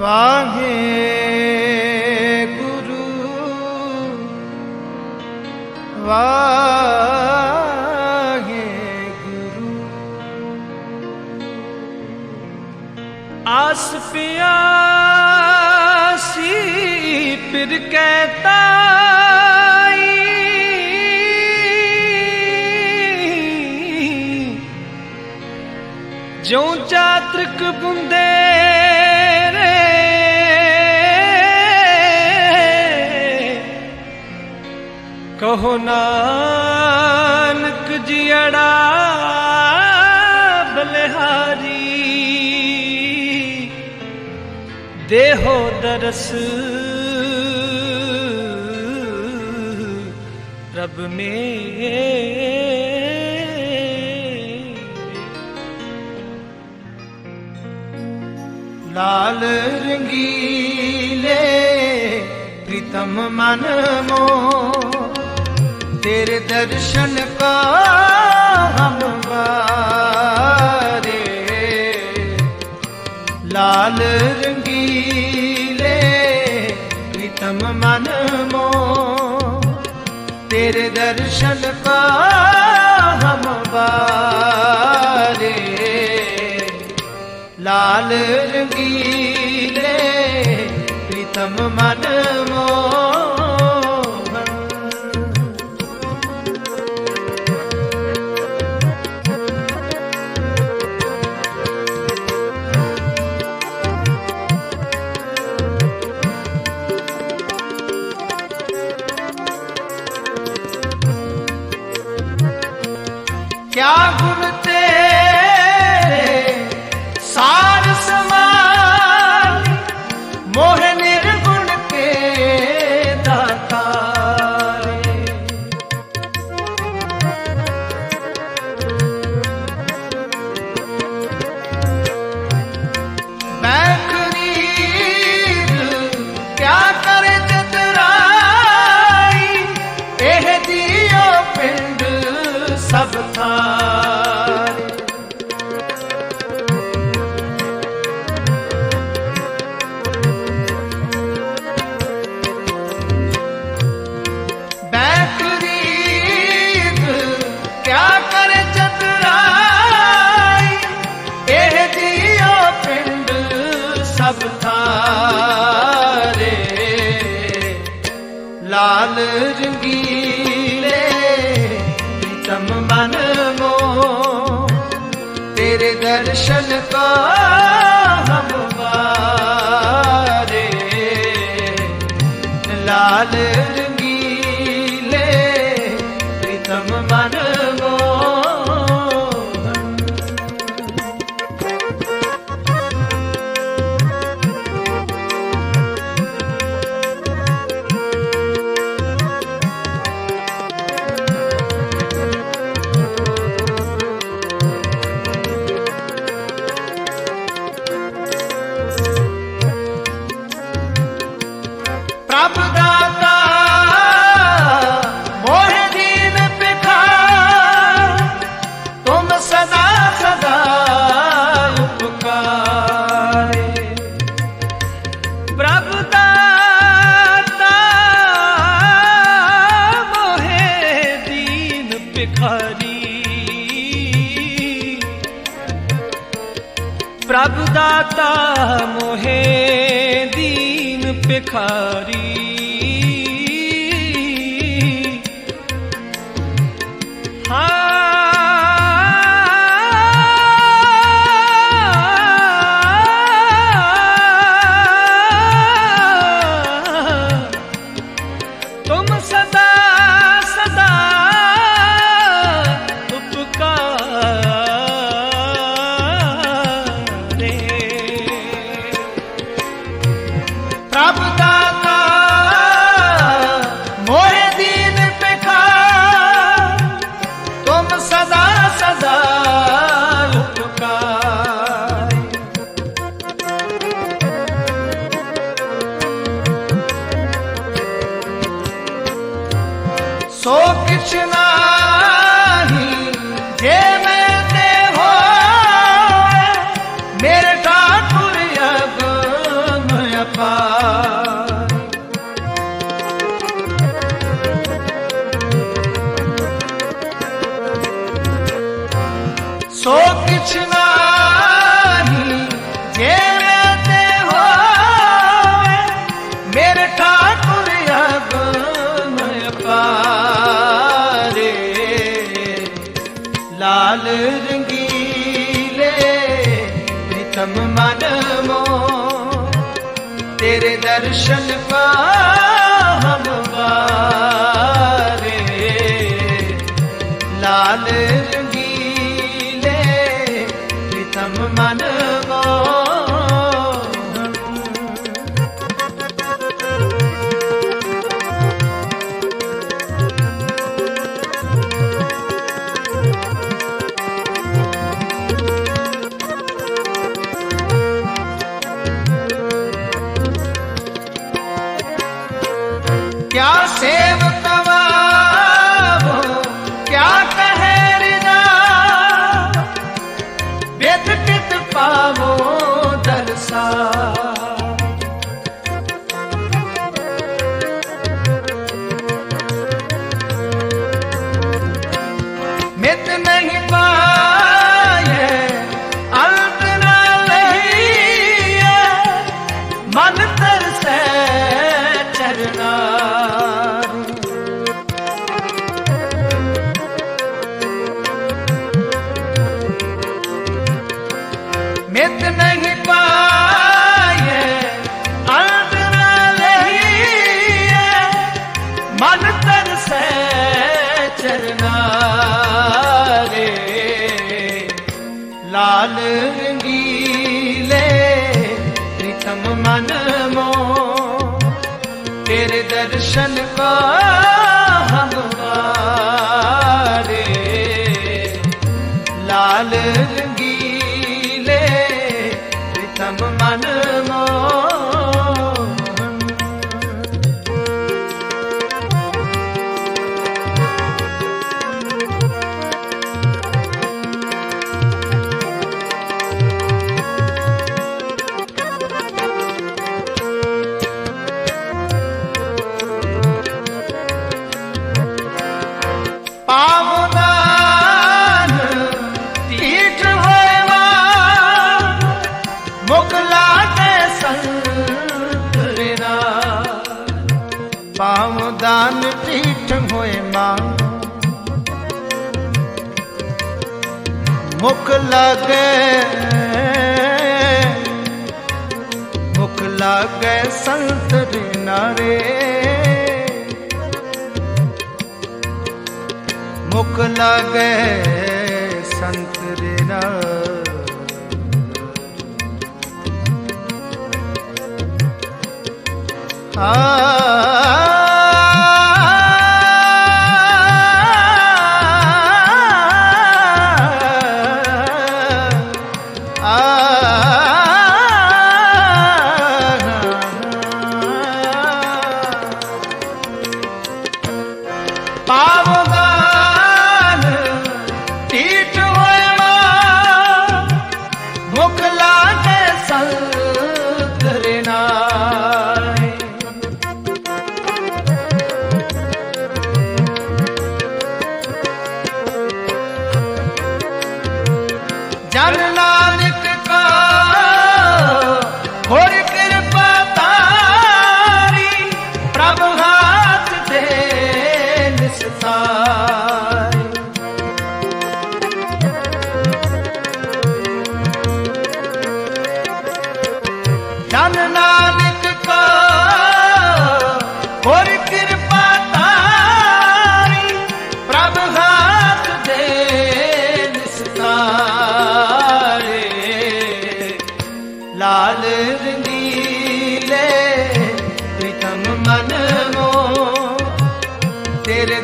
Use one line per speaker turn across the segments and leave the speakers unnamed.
ਵਾਹੇ ਗੁਰੂ। ਵਾਹੇ ਗੁਰੂ। ਆਸ ਪਿਆਸੀ ਫਿਰ ਕਹਤਾਈ ਜਿਉ ਚਾਤ੍ਰਿਕ ਕਹੋ ਨਾਨਕ ਜਿਅੜਾ ਬਲਿਹਾਰੀ। ਦੇਹੋ ਦਰਸ। ਰਬ ਮੇ ਲਾਲ ਰੰਗੀਲੇ ਪ੍ਰੀਤਮ ਮਨ ਮੋ ਤੇਰੇ ਦਰਸ਼ਨ ਕਾ ਹਮ ਵਾਰੇ। ਲਾਲ ਰੰਗੀਲੇ ਪ੍ਰੀਤਮ ਮਨ ਮੋ ਤੇਰੇ ਦਰਸ਼ਨ ਕਾ ਹਮ ਵਾਰੇ। ਲਾਲ ਰੰਗੀਲੇ ਪ੍ਰੀਤਮ ਮਨ ਮੋਹਨ ਸਭ ਥਾਰੇ ਪਿੰਡ ਸਭ ਥਾਰੇ। ਲਾਲ ਰੰਗੀਲੇ ਪ੍ਰੀਤਮ ਮਨ ਤੇਰੇ ਦਰਸ਼ਨ ਕਾ ਹਮ ਵਾਰੇ। ਲਾਲ ਰੰਗੀਲੇ ਦੀਨ ਪਿਖਾਰੀ ਪ੍ਰਭ ਦਾਤਾ ਮੋਹੇ ਦੀਨ ਪਿਖਾਰੀ ਤੇਰੇ ਦਰਸ਼ਨ ਪਾ ਹਮ ਵਾਰੇ। ਲਾਲ ਰੰਗੀਲੇ ਮਿਤ ਨਹੀਂ ਪਾਏ ਅੰਤ ਨ ਲਹੀਏ ਮਨ ਤਰਸੈ ਚਰਨਾ ਰੇ। ਲਾਲ ਰੰਗੀਲੇ ਪ੍ਰੀਤਮ ਮਨ ਮੋ ਤੇਰੇ ਦਰਸ਼ਨ ਕਾ ਹਮ ਵਾਰੇ। ਲਾਲ ਪਾਵਦਾਨ ਤੀਠ ਹੋਏ ਮਾਂ। ਮੁਖ ਲਾਗੇ ਮੁਖ ਲਾਗੇ ਸੰਤਰਨਾ ਰੇ ਮੁਖ ਲਾਗੇ ਸੰਤ ਰੇਨਾ ਆ জানলা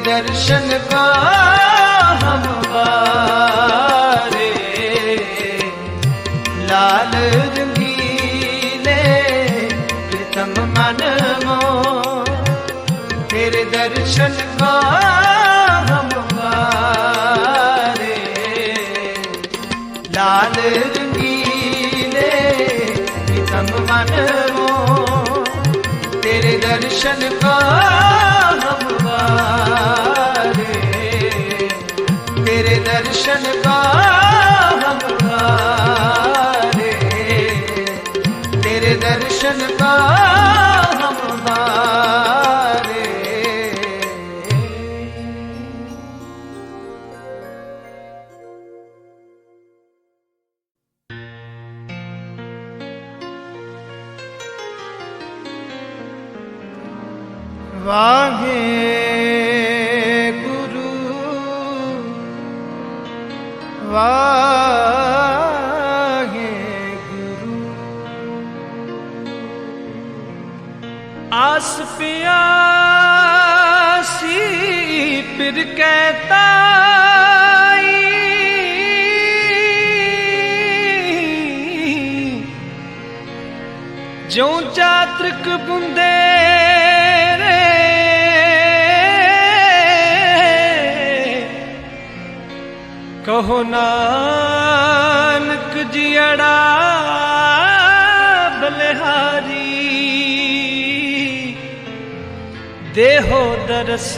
ਤੇਰੇ ਦਰਸ਼ਨ ਕਾ ਹਮ ਵਾਰੇ ਲਾਲ ਰੰਗੀਲੇ ਪ੍ਰੀਤਮ ਮਨ ਮੋ ਤੇਰੇ ਦਰਸ਼ਨ ਕਾ ਹਮ ਵਾਰੇ ਲਾਲ ਰੰਗੀਲੇ तेरे दर्शन का हमवारे तेरे दर्शन का हमवारे तेरे दर्शन का ਵਾਹੇ ਗੁਰੂ ਆਸ ਪਿਆਸੀ ਫਿਰ ਕਹਤਾਈ ਜਿਉ ਚਾਤ੍ਰਿਕ ਬੁੰਦੇ ਕਹੋ ਨਾਨਕ ਜਿਅੜਾ ਬਲਿਹਾਰੀ ਦੇਹੋ ਦਰਸ